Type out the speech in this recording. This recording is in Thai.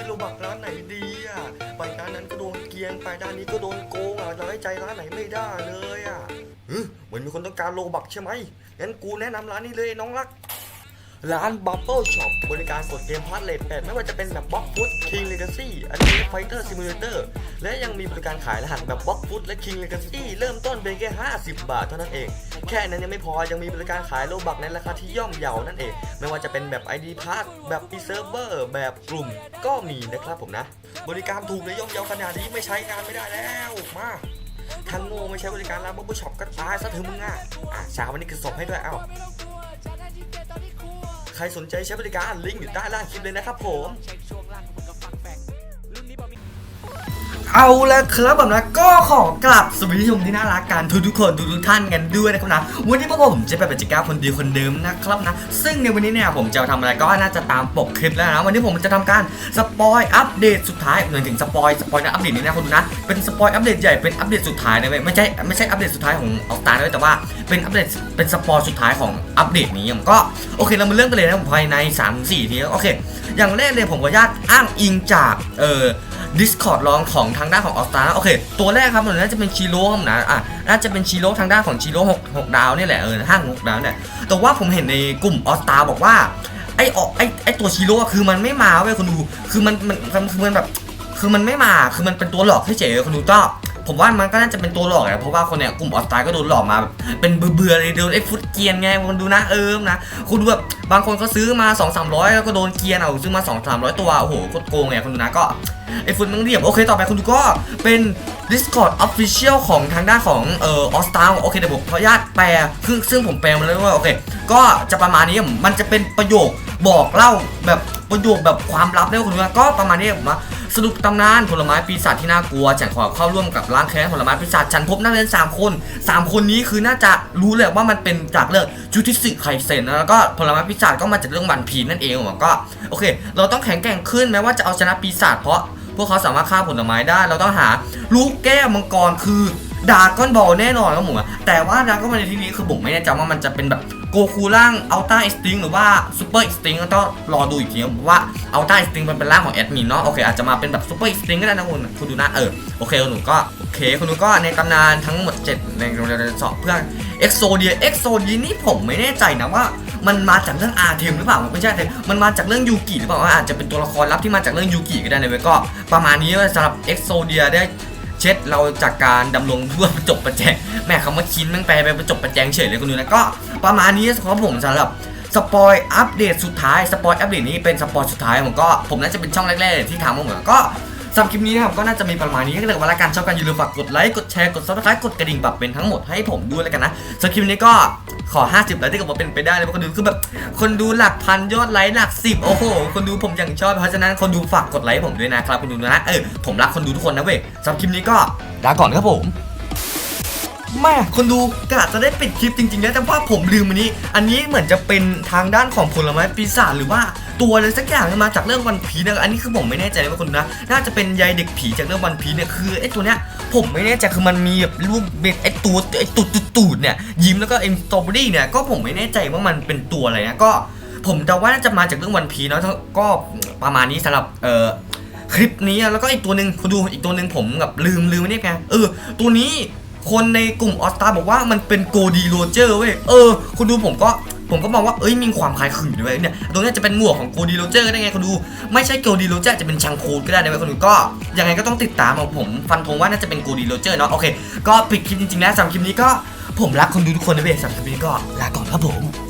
อโลบักร้านไหนดีอะไปร้านนั้นก็โดนเกียงไปด้านนี้ก็โดนโกงอะเราไว้ใจร้านไหนไม่ได้เลยอะเออเหมือนมีคนต้องการโลบักใช่ไหมงั้นกูแนะนำร้านนี้เลยน้องรัก ร้าน Bubble Shop บริการกดเกมพาร์ทเลทแปดไม่ว่าจะเป็นแบบบ็อกฟุต King Legacy อันนี้ Fighter Simulator และยังมีบริการขายรหัสแบบบ็อกฟุตและ King Legacy เริ่มต้นเพียงแค่ 50 บาทเท่านั้นเอง แค่นั้นยังไม่พอยังมีบริการขายโลบักในราคาที่ย่อมเยานั่นเอง ไม่ว่าจะเป็นแบบ ID Pass แบบปีเซิร์ฟเวอร์แบบกลุ่มก็มีนะครับผมนะ บริการถูกและย่อมเยาขนาดนี้ไม่ใช้งานไม่ได้แล้วมาทางโง่ไม่ใช้บริการร้าน Bubble Shop ก็ตายซะเถอะมึงอะอะเช้าวันนี้คือส่งให้ด้วยเอ้า ใครสนใจใช้บริการลิงก์อยู่ใต้ล่างคลิปเลยนะครับผม เอาละครับผมนะก็ขอกลับสวัสดีชมที่น่ารักกันทุกทุกๆคนทุกทุกๆท่านกันด้วยนะครับนะวันนี้พวกผมจะไปป็นจิก้าคนดีคนเดิมนะครับนะซึ่งในวันนี้เนี่ยผมจะทำอะไรก็น่าจะตามปกคลิปแล้วนะวันนี้ผมจะทำการสปอยอัปเดตสุดท้ายเหมือนถึงสปอยสปอยนะอัปเดตนี้นะคุณดูนะเป็นสปอยอัปเดตใหญ่เป็นอัปเดตสุดท้ายนะเว้ยไม่ใช่ไม่ใช่อัปเดตสุดท้ายของออกตาด้วยแต่ว่าเป็นอัปเดตเป็นสปอยสุดท้ายของอัปเดตนี้ผมก็โอเคเรามาเริ่มกันเลยนะผมภายใน3 4ทีโอเค อย่างแรกเลยผมขออนุญาตอ้างอิงจากเอ่อ Discord ลองของทางด้านของออสตาโอเค ตัวแรกครับมันน่าจะเป็นชิโร่ครับนะอะน่าจะเป็นชิโร่ทางด้านของชิโร่หกหกดาวนี่แหละเออห้างหกดาวเนี่ยแต่ว่าผมเห็นในกลุ่มออสตาบอกว่าไอ้ออกไอ้ไอ้ตัวชิโร่คือมันไม่มาเว้ยคุณดูคือมันมันคือมันแบบคือมันไม่มาคือมันเป็นตัวหลอกเฉยๆคุณดูก็ ผมว่ามันก็น่าจะเป็นตัวหลอกแหละเพราะว่าคนเนี่ยกลุ่มออสตาก็โดนหลอกมาแบบเป็นเบื่อๆเลยโดนไอ้ฟุตเกียนไงคุณดูนะเออนะคุณดูแบบบางคนก็ซื้อมา 2 3 0 0 แล้วก็โดนเกียนเอาซื้อมา 2 3 0 0 ตัวโอ้โหโคตรโกงไงคุณดูนะก็ไอ้ฟุตมันเรียบโอเคต่อไปคุณดูก็เป็น Discord Official ของทางด้านของเอ่อออสตาโอเคเดี๋ยวผมขออนุญาตแปลคือซึ่งผมแปลมาแล้วว่าโอเค ก็จะประมาณนี้มันจะเป็นประโยคบอกเล่าแบบประโยคแบบความลับเนี่ยคุณดูนะก็ประมาณนี้ผมว่า สรุปตำนานผลไม้ปีศาจที่น่ากลัวฉันขอเข้าร่วมกับร้างแค้นผลไม้ปีศาจฉันพบนักเรียน3คน 3 คนนี้คือน่าจะรู้เลยว่ามันเป็นจากเรื่องจูทิสึไคเซนแล้วก็ผลไม้ปีศาจก็มาจากเรื่องวันพีนั่นเองผมก็โอเค เราต้องแข็งแกร่งขึ้นแม้ว่าจะเอาชนะปีศาจเพราะพวกเขาสามารถฆ่าผลไม้ได้ เราต้องหาลูกแก้วมังกรคือ ดาก้อนบอลแน่นอนครับผมอะแต่ว่าดาก้อนบอลในที่นี้คือผมไม่แน่ใจว่ามันจะเป็นแบบโกคูร่างอัลต้าอิสติงหรือว่าซูเปอร์อิสติงก็ต้องรอดูอีกทีว่าอัลต้าอิสติงมันเป็นร่างของแอดมินเนาะโอเคอาจจะมาเป็นแบบซูเปอร์อิสติงก็ได้นะคุณคุณดูนะเออโอเคคุณหนูก็โอเคคุณหนูก็ในตำนานทั้งหมด7ในเรสอบเพื่อนเอ็กโซเดียเอ็กโซเดียนี่ผมไม่แน่ใจนะว่ามันมาจากเรื่องอาร์เทมหรือเปล่าไม่ใช่มันมาจากเรื่องยูกิหรือเปล่าอาจจะเป็นตัวละครลับที่มาจากเรื่องยูกิก็ได้เว้ยก็ประมาณนี้สำหรับเอ็กโซเดียได้ เช็ดเราจากการดำรงเพื่อประจบประแจงแม่คำว่าคินแม่งแปลไปประจบประแจงเฉยเลยคุณดูนะก็ประมาณนี้ครับผมสำหรับสปอยอัปเดตสุดท้ายสปอยอัปเดตนี้เป็นสปอยสุดท้ายผมก็ผมน่าจะเป็นช่องแรกๆที่ทำมาเหมือนก็ สำหรับคลิปนี้นะครับก็น่าจะมีประมาณนี้ถ้าเกิดว่าละกันชอบกันอย่าลืมฝากกดไลค์กดแชร์กดซับสไครต์กดกระดิ่งปรับเป็นทั้งหมดให้ผมด้วยแล้วกันนะสำหรับคลิปนี้ก็ขอ 50ไลค์ถ้าเกิดว่าเป็นไปได้เลยเพราะคนดูคือแบบคนดูหลักพันยอดไลค์หลักสิบโอ้โห คนดูผมอย่างชอบเพราะฉะนั้นคนดูฝากกดไลค์ผมด้วยนะครับคนดูนะเออผมรักคนดูทุกคนนะเว้ยสำหรับคลิปนี้ก็ลาก่อนครับผมแม่คนดูกะจะได้ปิดคลิปจริงๆนะแต่ว่าผมลืมอันนี้ อันนี้เหมือนจะเป็นทางด้านของผลไม้ปีศาจหรือว่า ตัวอะไรสักอย่างมาจากเรื่องวันพีนะอันนี้คือผมไม่แน่ใจเลยว่าคนนะ น่าจะเป็นใยเด็กผีจากเรื่องวันพีเนี่ยคือไอ้ตัวเนี้ยผมไม่แน่ใจคือมันมีแบบรูปเป็นไอ้ตัวไอ้ตูดตูดตูดเนี่ยยิ้มแล้วก็เอ็มสตรอเบอรี่เนี่ยก็ผมไม่แน่ใจว่ามันเป็นตัวอะไรนะก็ผมเดาว่าน่าจะมาจากเรื่องวันพีเนาะก็ประมาณนี้สำหรับเอ่อคลิปนี้แล้วก็อีกตัวหนึ่งคุณดูอีกตัวหนึ่งผมแบบลืมลืมไว้เนี่ไงเออ ตัวนี้คนในกลุ่มออสตาบอกว่ามันเป็นโกดีโรเจอร์เว้ยเออ คุณดูผมก็ ผมก็มองว่าเอ้ยมีความคล้ายคลึงด้วยเนี่ยตรงนี้จะเป็นหมวกของโกดีโรเจอร์ก็ได้ไงคุณดู ไม่ใช่โกดีโรเจอร์จะเป็นชังโคดก็ได้นะเว้ยคุณดูก็ยังไงก็ต้องติดตามของผมฟันธงว่าน่าจะเป็นโกดีโรเจอร์เนาะโอเคก็ปิดคลิปจริงๆแล้วสำหรับคลิปนี้ก็ผมรักคนดูทุกคนนะเว้ยสำหรับคลิปนี้ก็ลาก่อนครับผม